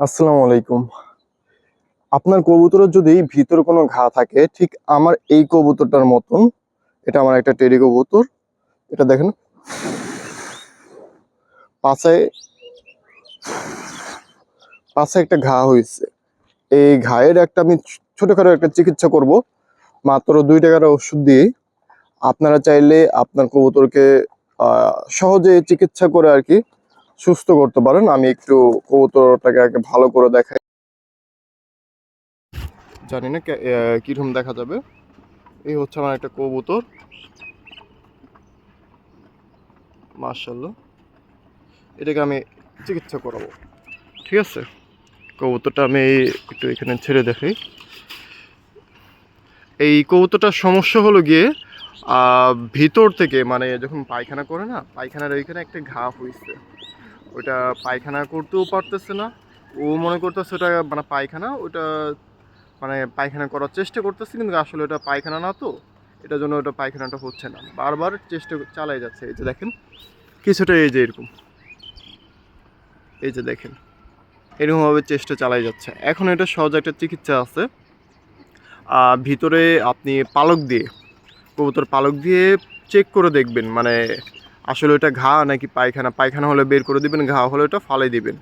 আসসালামু আলাইকুম। আপনার কবুতরের যদি ভিতরে কোনো ঘা থাকে, ঠিক আমার এই কবুতরটার মতন, এটা আমার একটা টেরি কবুতর, এটা দেখেন। পাশে পাশে একটা ঘা হয়েছে। এই ঘায়ের একটা আমি ছোটখাটো একটা চিকিৎসা করব, মাত্র দুই টাকার ওষুধ দিয়ে আপনারা চাইলে আপনার কবুতরকে সহজে চিকিৎসা করে আর কি সুস্থ করতে পারেন, আমি একটু কবুতরটাকে আগে ভালো করে দেখাই। জানি না কীরকম দেখা যাবে। এই হচ্ছে আমার একটা কবুতর। মার্শাল্লাহ এটাকে আমি চিকিৎসা করাবো। ঠিক আছে? কবুতরটা আমি একটু এখানে ছেড়ে দেখাই। এই কবুতরটার সমস্যা হলো গিয়ে ভিতর থেকে মানে যখন পায়খানা করে না, পায়খানার ওইখানে একটা ঘা হয়েছে ওটা পায়খানা করতেও পারতেছে না। ও মনে করতেছে ওটা মানে পায়খানা, ওটা মানে পায়খানা করার চেষ্টা করতেছে কিন্তু আসলে ওটা পায়খানা না তো। এটার জন্য ওটা পায়খানাটা হচ্ছে না। বারবার চেষ্টা চালাই যাচ্ছে। এই যে দেখেন, কিছুটা এই যে এরকম। এই যে দেখেন, এরকমভাবে চেষ্টা চালাই যাচ্ছে। এখন এটা সহজ একটা চিকিৎসা আছে। ভিতরে আপনি পালক দিয়ে, কবুতর পালক দিয়ে চেক করে দেখবেন। মানে আসলে ওটা ঘা নাকি পায়খানা? পায়খানা হলে বের করে দিবেন, ঘা হলে ওটা ফালাই দিবেন।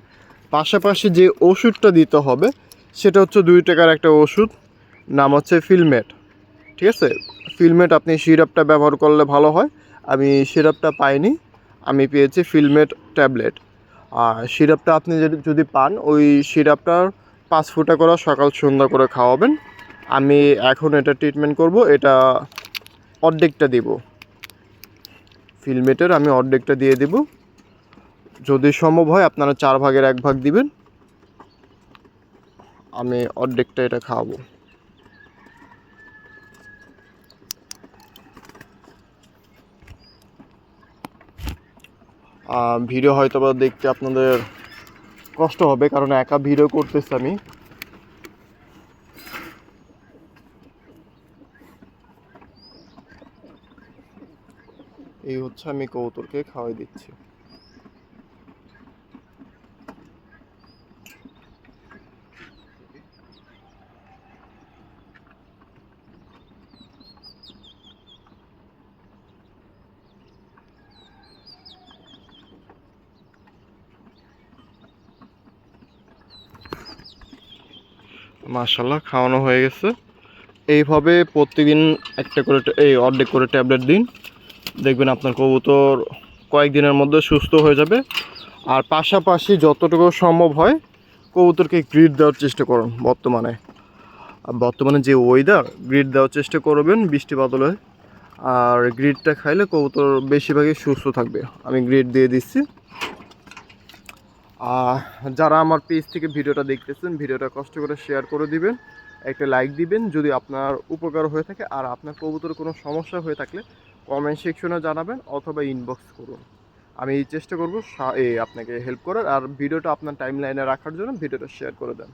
পাশাপাশি যে ওষুধটা দিতে হবে, সেটা হচ্ছে দুই টাকার একটা ওষুধ, নাম হচ্ছে ফিলমেট। ঠিক আছে? ফিলমেট আপনি সিরাপটা ব্যবহার করলে ভালো হয়। আমি সিরাপটা পাইনি, আমি পেয়েছি ফিলমেট ট্যাবলেট। আর সিরাপটা আপনি যদি- যদি পান, ওই সিরাপটার পাঁচ ফুটা করে সকাল সন্ধ্যা করে খাওয়াবেন। আমি এখন এটা ট্রিটমেন্ট করব, এটা অর্ধেকটা দিব। ফিলমেটের আমি অর্ধেকটা দিয়ে দিব। যদি সম্ভব হয়, আপনারা চার ভাগের এক ভাগ দিবেন। আমি অর্ধেকটা এটা খাওয়াবো। ভিডিও হয়তো বা দেখতে আপনাদের কষ্ট হবে, কারণ একা ভিডিও করতেছি আমি। এই হচ্ছে আমি কৌতুরকে খাওয়াই দিচ্ছি। মাশাল্লাহ খাওয়ানো হয়ে গেছে। এইভাবে প্রতিদিন একটা করে এই অর্ধেক করে ট্যাবলেট দিন। দেখবেন আপনার কবুতর কয়েকদিনের মধ্যে সুস্থ হয়ে যাবে। আর পাশাপাশি যতটুকু সম্ভব হয়, কবুতরকে গ্রিড দেওয়ার চেষ্টা করুন বর্তমানে। বর্তমানে যে ওয়েদার গ্রিড দেওয়ার চেষ্টা করবেন বৃষ্টি বাদলে আর গ্রিডটা খাইলে কবুতর বেশিরভাগই সুস্থ থাকবে। আমি গ্রিড দিয়ে দিচ্ছি। আর যারা আমার পেজ থেকে ভিডিওটা দেখতেছেন, ভিডিওটা কষ্ট করে শেয়ার করে দিবেন, একটা লাইক দিবেন। যদি আপনার উপকার হয়ে থাকে আর আপনার কবুতর কোনো সমস্যা হয়ে থাকলে কমেন্ট সেকশনে জানাবেন অথবা ইনবক্স করুন। আমি চেষ্টা করব আপনাকে হেল্প করার। আর ভিডিওটা আপনার টাইম লাইনে রাখার জন্য ভিডিওটা শেয়ার করে দেন।